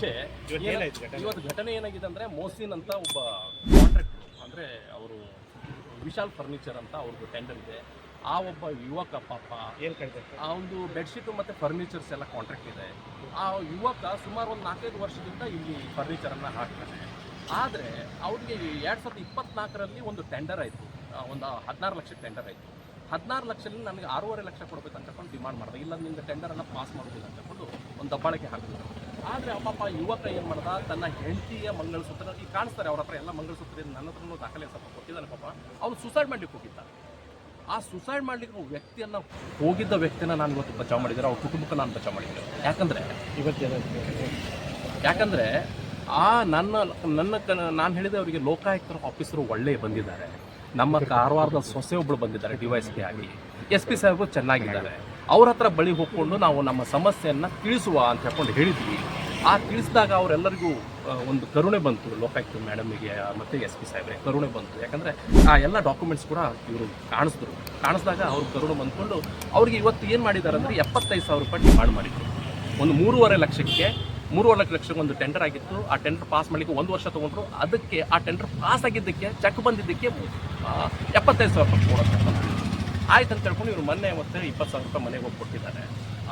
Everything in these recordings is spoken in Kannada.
ಮುಂಚೆ ಇವತ್ತು ಘಟನೆ? ಏನಾಗಿದೆ ಅಂದ್ರೆ ಮೋಸಿನ್ ಅಂತ ಒಬ್ಬ ಕಾಂಟ್ರಾಕ್ಟ್ ಅಂದ್ರೆ ಅವರು ವಿಶಾಲ್ ಫರ್ನಿಚರ್ ಅಂತ ಅವ್ರದ್ದು ಟೆಂಡರ್ ಇದೆ. ಆ ಒಬ್ಬ ಯುವಕ ಪಾಪ ಏನ್ ಆ ಒಂದು ಬೆಡ್ಶೀಟು ಮತ್ತು ಫರ್ನಿಚರ್ಸ್ ಎಲ್ಲ ಕಾಂಟ್ರಾಕ್ಟ್ ಇದೆ. ಆ ಯುವಕ ಸುಮಾರು ಒಂದು ನಾಲ್ಕೈದು ವರ್ಷದಿಂದ ಇಲ್ಲಿ ಫರ್ನಿಚರನ್ನು ಹಾಕ್ತಾನೆ. ಆದರೆ ಅವ್ರಿಗೆ ಎರಡು ಸಾವಿರದ ಇಪ್ಪತ್ನಾಲ್ಕರಲ್ಲಿ ಒಂದು ಟೆಂಡರ್ ಆಯಿತು. ಒಂದು ಹದಿನಾರು ಲಕ್ಷ ಟೆಂಡರ್ ಆಯಿತು. ಹದಿನಾರು ಲಕ್ಷದಲ್ಲಿ ನನಗೆ ಆರೂವರೆ ಲಕ್ಷ ಕೊಡಬೇಕು ಅಂತ ತಗೊಂಡು ಡಿಮಾಂಡ್ ಮಾಡಿದೆ. ಇಲ್ಲ ನಿಮ್ಮ ಟೆಂಡರನ್ನು ಪಾಸ್ ಮಾಡೋದಿಲ್ಲ ಅಂತಕೊಂಡು ಒಂದು ದಬ್ಬಾಳಿಕೆ ಹಾಕಿದ್ರು. ಆದರೆ ಪಾಪ ಯುವಕ ಏನು ಮಾಡ್ದ? ತನ್ನ ಹೆಂಡತಿಯ ಮಂಗಳಸೂತ್ರ ಈಗ ಕಾಣಿಸ್ತಾರೆ ಅವ್ರ ಹತ್ರ ಎಲ್ಲ ಮಂಗಳಸೂತ್ರ ನನ್ನ ಹತ್ರನೂ ದಾಖಲೆ ಸ್ವಲ್ಪ ಕೊಟ್ಟಿದ್ದಾನೆ ಪಾಪ. ಅವನು ಸುಸೈಡ್ ಮಾಡ್ಲಿಕ್ಕೆ ಹೋಗಿದ್ದ. ಆ ಸುಸೈಡ್ ಮಾಡ್ಲಿಕ್ಕೆ ವ್ಯಕ್ತಿಯನ್ನ ಹೋಗಿದ್ದ ವ್ಯಕ್ತಿನ ನಾನು ಇವತ್ತು ಬಚಾವ್ ಮಾಡಿದ್ದಾರೆ ಅವ್ರ ಕುಟುಂಬಕ್ಕೆ ನಾನು ಬಚಾವ್ ಮಾಡಿದ್ದೆ ಯಾಕಂದ್ರೆ ಇವತ್ತು ಯಾಕಂದ್ರೆ ಆ ನನ್ನ ನನ್ನ ನಾನು ಹೇಳಿದೆ ಅವರಿಗೆ ಲೋಕಾಯುಕ್ತರ ಆಫೀಸರು ಒಳ್ಳೆ ಬಂದಿದ್ದಾರೆ. ನಮ್ಮ ಕಾರವಾರದ ಸೊಸೆ ಒಬ್ಬಳು ಬಂದಿದ್ದಾರೆ ಡಿ ವೈ ಎಸ್ ಪಿ ಆಗಿ. ಎಸ್ ಪಿ ಸಾಹೇಬರು ಚೆನ್ನಾಗಿದ್ದಾರೆ. ಅವ್ರ ಹತ್ರ ಬಳಿ ಹೋಗ್ಕೊಂಡು ನಾವು ನಮ್ಮ ಸಮಸ್ಯೆಯನ್ನು ತಿಳಿಸುವ ಅಂತ ಹೇಳ್ಕೊಂಡು ಹೇಳಿದ್ವಿ. ಆ ತಿಳಿಸಿದಾಗ ಅವರೆಲ್ಲರಿಗೂ ಒಂದು ಕರುಣೆ ಬಂತು ಲೋಕಾಯುಕ್ತ ಮೇಡಮಿಗೆ ಮತ್ತು ಎಸ್ ಪಿ ಸಾಹೇಬ್ರೆ ಕರುಣೆ ಬಂತು. ಯಾಕಂದರೆ ಆ ಎಲ್ಲ ಡಾಕ್ಯುಮೆಂಟ್ಸ್ ಕೂಡ ಇವರು ಕಾಣಿಸಿದ್ರು. ಕಾಣಿಸಿದಾಗ ಅವ್ರು ಕರುಣೆ ಬಂದ್ಕೊಂಡು ಅವ್ರಿಗೆ ಇವತ್ತು ಏನು ಮಾಡಿದ್ದಾರೆ ಅಂದರೆ ಎಪ್ಪತ್ತೈದು ಸಾವಿರ ರೂಪಾಯಿ ಡಿಮಾಂಡ್ ಮಾಡಿದ್ರು. ಒಂದು ಮೂರುವರೆ ಲಕ್ಷಕ್ಕೆ ಮೂರುವರೆ ಲಕ್ಷಕ್ಕೆ ಒಂದು ಟೆಂಡರ್ ಆಗಿತ್ತು. ಆ ಟೆಂಡರ್ ಪಾಸ್ ಮಾಡಲಿಕ್ಕೆ ಒಂದು ವರ್ಷ ತೊಗೊಂಡ್ರು. ಅದಕ್ಕೆ ಆ ಟೆಂಡರ್ ಪಾಸ್ ಆಗಿದ್ದಕ್ಕೆ ಚೆಕ್ ಬಂದಿದ್ದಕ್ಕೆ ಎಪ್ಪತ್ತೈದು ಸಾವಿರ ರೂಪಾಯಿ ಕೊಡೋದು ಆಯ್ತು ಅಂತ ಹೇಳ್ಕೊಂಡು ಇವರು ಮೊನ್ನೆ ಮತ್ತೆ ಇಪ್ಪತ್ತು ಸಾವಿರ ರೂಪಾಯಿ ಮನೆಗೆ ಹೋಗಿ ಕೊಟ್ಟಿದ್ದಾರೆ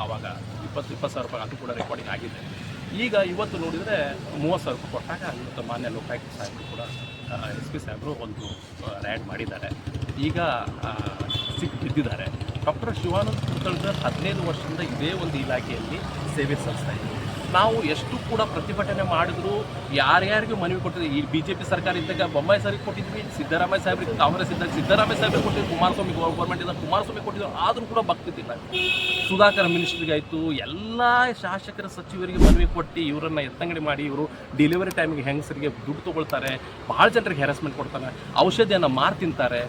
ಆವಾಗ ಇಪ್ಪತ್ತು ಇಪ್ಪತ್ತು ಸಾವಿರ ರೂಪಾಯಿ ಅದು ಕೂಡ ರೆಕಾರ್ಡಿಂಗ್ ಆಗಿದೆ. ಈಗ ಇವತ್ತು ನೋಡಿದರೆ ಮೂವತ್ತು ಸಾವಿರ ರೂಪಾಯಿ ಕೊಟ್ಟಾಗ ಇವತ್ತು ಮಾನ್ಯ ಲೋಕಾಯುಕ್ತ ಸಾಹೇಬರು ಕೂಡ ಎಸ್ ಪಿ ಸಾಹೇಬರು ಒಂದು ರ್ಯಾಡ್ ಮಾಡಿದ್ದಾರೆ. ಈಗ ಸಿಕ್ ಬಿದ್ದಿದ್ದಾರೆ. ಡಾಕ್ಟರ್ ಶಿವಾನಂದ ಕುಲಕರ್ಣಿ ಹದಿನೈದು ವರ್ಷದಿಂದ ಇದೇ ಒಂದು ಇಲಾಖೆಯಲ್ಲಿ ಸೇವೆ ಸಲ್ಲಿಸ್ತಾ ಇದ್ದಾರೆ. ನಾವು ಎಷ್ಟು ಕೂಡ ಪ್ರತಿಭಟನೆ ಮಾಡಿದ್ರು ಯಾರ್ಯಾರಿಗೂ ಮನವಿ ಕೊಟ್ಟಿದ್ವಿ ಈ ಬಿ ಜೆ ಪಿ ಸರ್ಕಾರ ಇದ್ದಾಗ ಬೊಮ್ಮಾಯಿ ಸಾರಿ ಕೊಟ್ಟಿದ್ವಿ, ಸಿದ್ದರಾಮಯ್ಯ ಸಾಹೇಬ್ರಿಗೆ ಕಾಂಗ್ರೆಸ್ ಇದ್ದಾಗ ಸಿದ್ದರಾಮಯ್ಯ ಸಾಹೇಬ್ರಿಗೆ ಕೊಟ್ಟಿದ್ವಿ, ಕುಮಾರಸ್ವಾಮಿ ಗೌರ್ಮೆಂಟ್ ಇದ್ದಾಗ ಕುಮಾರಸ್ವಾಮಿ ಕೊಟ್ಟಿದ್ರು ಆದರೂ ಕೂಡ ಬಗ್ತಿದ್ದಿಲ್ಲ ಸುಧಾಕರ್ ಮಿನಿಸ್ಟ್ರಿಗೆ ಆಯಿತು, ಎಲ್ಲ ಶಾಸಕರ ಸಚಿವರಿಗೆ ಮನವಿ ಕೊಟ್ಟು ಇವರನ್ನ ಎತ್ತಂಗಡಿ ಮಾಡಿ, ಇವರು ಡೆಲಿವರಿ ಟೈಮಿಗೆ ಹೆಂಗಸರಿಗೆ ದುಡ್ಡು ತಗೊಳ್ತಾರೆ ಭಾಳ ಜನರಿಗೆ ಹೆರಾಸ್ಮೆಂಟ್ ಕೊಡ್ತಾರೆ, ಔಷಧಿಯನ್ನು ಮಾರು ತಿಂತಾರೆ.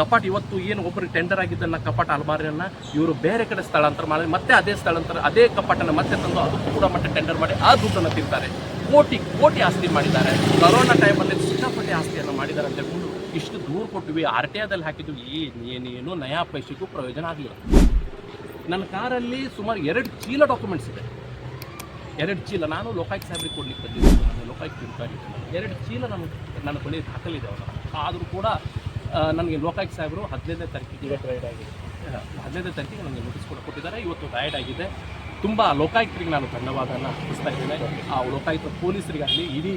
ಕಪಾಟ್ ಇವತ್ತು ಏನು ಒಬ್ಬರಿಗೆ ಟೆಂಡರ್ ಆಗಿದ್ದನ್ನ ಕಪಾಟ್ ಅಲ್ಮಾರಿಯನ್ನು ಇವರು ಬೇರೆ ಕಡೆ ಸ್ಥಳಾಂತರ ಮಾಡಿ, ಮತ್ತೆ ಅದೇ ಸ್ಥಳಾಂತರ, ಅದೇ ಕಪಾಟನ್ನು ಮತ್ತೆ ತಂದು ಅದಕ್ಕೂ ಕೂಡ ಮತ್ತೆ ಟೆಂಡರ್ ಮಾಡಿ ಆ ದುಡ್ಡನ್ನು ತಿಂತಾರೆ. ಕೋಟಿ ಕೋಟಿ ಆಸ್ತಿ ಮಾಡಿದ್ದಾರೆ. ಕರೋನಾ ಟೈಮಲ್ಲಿ ಸಿಕ್ಕಾಪಟ್ಟೆ ಆಸ್ತಿಯನ್ನು ಮಾಡಿದ್ದಾರೆ ಅಂತ ಹೇಳ್ಕೊಂಡು ಇಷ್ಟು ದೂರ ಕೊಟ್ಟಿವಿ, ಆರ್ ಟಿ ಆದಲ್ಲಿ ಹಾಕಿದ್ದು ಏನು ಏನೇನು ನಯಾ ಪೈಸೆಗೂ ಪ್ರಯೋಜನ ಆಗಲಿಲ್ಲ. ನನ್ನ ಕಾರಲ್ಲಿ ಸುಮಾರು ಎರಡು ಚೀಲ ಡಾಕ್ಯುಮೆಂಟ್ಸ್ ಇದೆ. ಎರಡು ಚೀಲ, ನಾನು ಲೋಕಾಯುಕ್ತ ಸಾಹೇಬ್ರಿಗೆ ಕೊಡ್ಲಿಕ್ಕೆ ಬಂದಿದ್ದೆ. ಲೋಕಾಯುಕ್ತ ಅಧಿಕಾರಿ. ಎರಡು ಚೀಲ ನಾನು, ನನ್ನ ಬಳಿ ದಾಖಲಿದೆ ಅವರು ಆದರೂ ಕೂಡ ನನಗೆ ಲೋಕಾಯುಕ್ತ ಸಾಹೇಬರು ಹದಿನೈದನೇ ತಾರೀಕಿಗೆ ಹದಿನೈದನೇ ತಾರೀಕಿಗೆ ನನಗೆ ನೋಟಿಸ್ ಕೂಡ ಕೊಟ್ಟಿದ್ದಾರೆ. ಇವತ್ತು ರೈಡ್ ಆಗಿದೆ. ತುಂಬ ಲೋಕಾಯುಕ್ತರಿಗೆ ನಾನು ಧನ್ಯವಾದನ ಅರ್ಪಿಸ್ತಾ ಇದ್ದೇನೆ. ಆ ಲೋಕಾಯುಕ್ತ ಪೊಲೀಸರಿಗಾಗಲಿ ಇಡೀ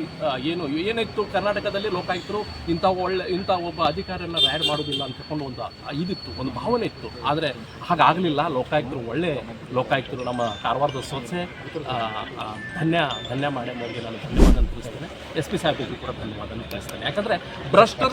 ಏನು ಏನಿತ್ತು ಕರ್ನಾಟಕದಲ್ಲಿ ಲೋಕಾಯುಕ್ತರು ಇಂಥ ಒಳ್ಳೆ ಇಂಥ ಒಬ್ಬ ಅಧಿಕಾರಿಯನ್ನು ರ್ಯಾಡ್ ಮಾಡೋದಿಲ್ಲ ಅಂತ ಒಂದು ಇದಿತ್ತು ಒಂದು ಭಾವನೆ ಇತ್ತು. ಆದರೆ ಹಾಗಾಗಲಿಲ್ಲ ಲೋಕಾಯುಕ್ತರು ಒಳ್ಳೆ ಲೋಕಾಯುಕ್ತರು ನಮ್ಮ ಕಾರವಾರದ ಸೊಸೆ ಆ, ಆ, ಧನ್ಯ ಧನ್ಯ ಮಾಡಿ ಅವರಿಗೆ ನಾನು ಧನ್ಯವಾದ ತಿಳಿಸ್ತೇನೆ. ಎಸ್ ಪಿ ಸಾಹೇಬರಿಗೂ ಕೂಡ ಧನ್ಯವಾದ ತಿಳಿಸ್ತೇನೆ. ಯಾಕಂದರೆ ಭ್ರಷ್ಟರ